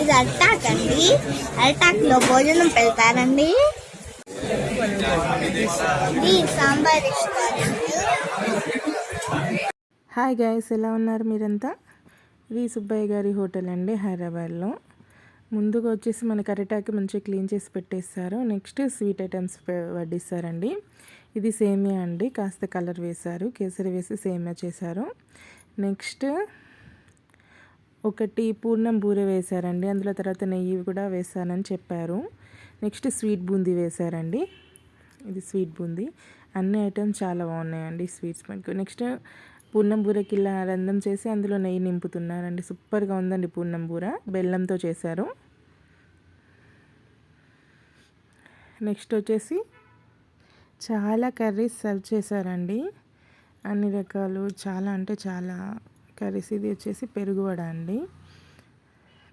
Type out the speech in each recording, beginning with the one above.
ఇది అట్టాక్ అండి అట్టాక్లో భోజనం పెడతారండి సాంబార్ హాయ్ గాయస్ ఎలా ఉన్నారు మీరంతా? ఇది సుబ్బయ్య గారి హోటల్ అండి హైదరాబాద్లో. ముందుగా వచ్చేసి మనకి అరిటాకి మంచిగా క్లీన్ చేసి పెట్టేస్తారు. నెక్స్ట్ స్వీట్ ఐటమ్స్ వడ్డిస్తారండి. ఇది సేమియా అండి కాస్త కలర్ వేశారు. కేసరి వేసి సేమియా చేశారు. నెక్స్ట్ ఒకటి పూర్ణం బూరె వేశారండి. అందులో తర్వాత నెయ్యి కూడా వేస్తానని చెప్పారు. నెక్స్ట్ స్వీట్ బూందీ వేశారండి. ఇది స్వీట్ బూందీ. అన్ని ఐటమ్స్ చాలా బాగున్నాయండి స్వీట్స్ మనకు నెక్స్ట్ పూర్ణం బూరకి ఇలా రంధం చేసి అందులో నెయ్యి నింపుతున్నారండి. సూపర్గా ఉందండి పూర్ణం బూర. బెల్లంతో చేశారు. నెక్స్ట్ వచ్చేసి చాలా కర్రీస్ సర్వ్ చేశారండి. అన్ని రకాలు చాలా అంటే చాలా కర్రీస్ ఇది వచ్చేసి పెరుగు వడ అండి.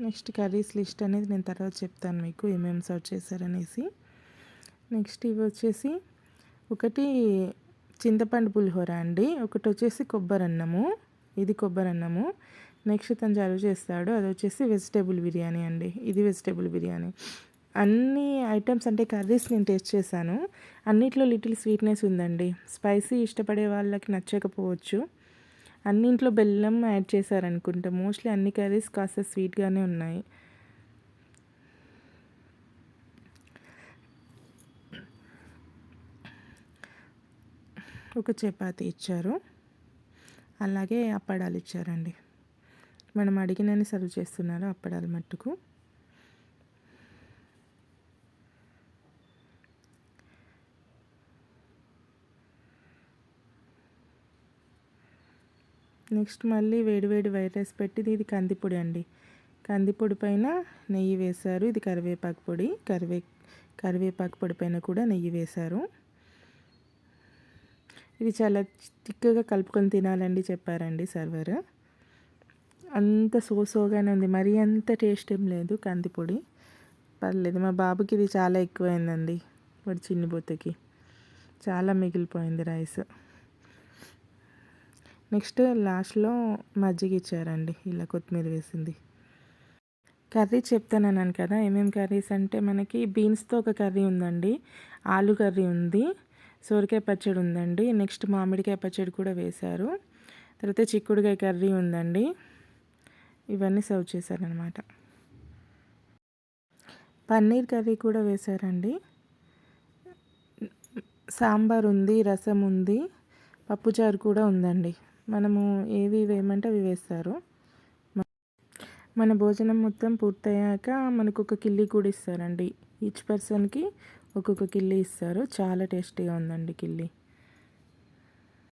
నెక్స్ట్ కర్రీస్ లిస్ట్ అనేది నేను తర్వాత చెప్తాను మీకు ఏమేమి సర్వ్ చేశారనేసి. నెక్స్ట్ ఇవి వచ్చేసి ఒకటి చింతపండు పులిహోర అండి. ఒకటి వచ్చేసి కొబ్బరి అన్నము. ఇది కొబ్బరి అన్నము. నెక్స్ట్ తను సర్వ్ చేస్తాడు. అది వచ్చేసి వెజిటేబుల్ బిర్యానీ అండి. ఇది వెజిటేబుల్ బిర్యానీ. అన్ని ఐటమ్స్ అంటే కర్రీస్ నేను టేస్ట్ చేశాను. అన్నిట్లో లిటిల్ స్వీట్నెస్ ఉందండి. స్పైసీ ఇష్టపడే వాళ్ళకి నచ్చకపోవచ్చు. అన్నింట్లో బెల్లం యాడ్ చేశారనుకుంటా. మోస్ట్లీ అన్ని కర్రీస్ కాస్త స్వీట్గానే ఉన్నాయి. ఒక చపాతి ఇచ్చారు. అలాగే అప్పడాలు ఇచ్చారండి. మనం అడిగినని సర్వ్ చేస్తున్నారు అప్పడాలు మట్టుకు? నెక్స్ట్ మళ్ళీ వేడివేడి వైట్ రైస్ పెట్టి ఇది కందిపొడి అండి. కందిపొడి పైన నెయ్యి వేశారు. ఇది కరివేపాకు పొడి. కరివే కరివేపాకు పొడి పైన కూడా నెయ్యి వేశారు. ఇది చాలా తిక్కగా కలుపుకొని తినాలండి చెప్పారండి సర్వర్. అంత సోసోగానే ఉంది. మరీ అంత టేస్ట్ ఏం లేదు కందిపొడి. పర్లేదు మా బాబుకి ఇది చాలా ఎక్కువైందండి. వాడు చిన్నబొత్తకి చాలా మిగిలిపోయింది రైస్. నెక్స్ట్ లాస్ట్లో మజ్జిగ ఇచ్చారండి. ఇలా కొత్తిమీర వేసింది. కర్రీ చెప్తానన్నాను కదా ఏమేమి కర్రీస్ అంటే మనకి బీన్స్తో ఒక కర్రీ ఉందండి ఆలు కర్రీ ఉంది సోరకాయ పచ్చడి ఉందండి నెక్స్ట్ మామిడికాయ పచ్చడి కూడా వేశారు. తర్వాత చిక్కుడుకాయ కర్రీ ఉందండి. ఇవన్నీ సర్వ్ చేశారనమాట పన్నీర్ కర్రీ కూడా వేశారండి. సాంబార్ ఉంది రసం ఉంది పప్పుచారు కూడా ఉందండి. మనము ఏవి వేయమంటే అవి వేస్తారు. మన భోజనం మొత్తం పూర్తయ్యాక మనకు ఒక కిల్లి కూడా ఇస్తారండి. ఈచ్ పర్సన్కి ఒక్కొక్క కిల్లి ఇస్తారు. చాలా టేస్టీగా ఉందండి కిల్లి.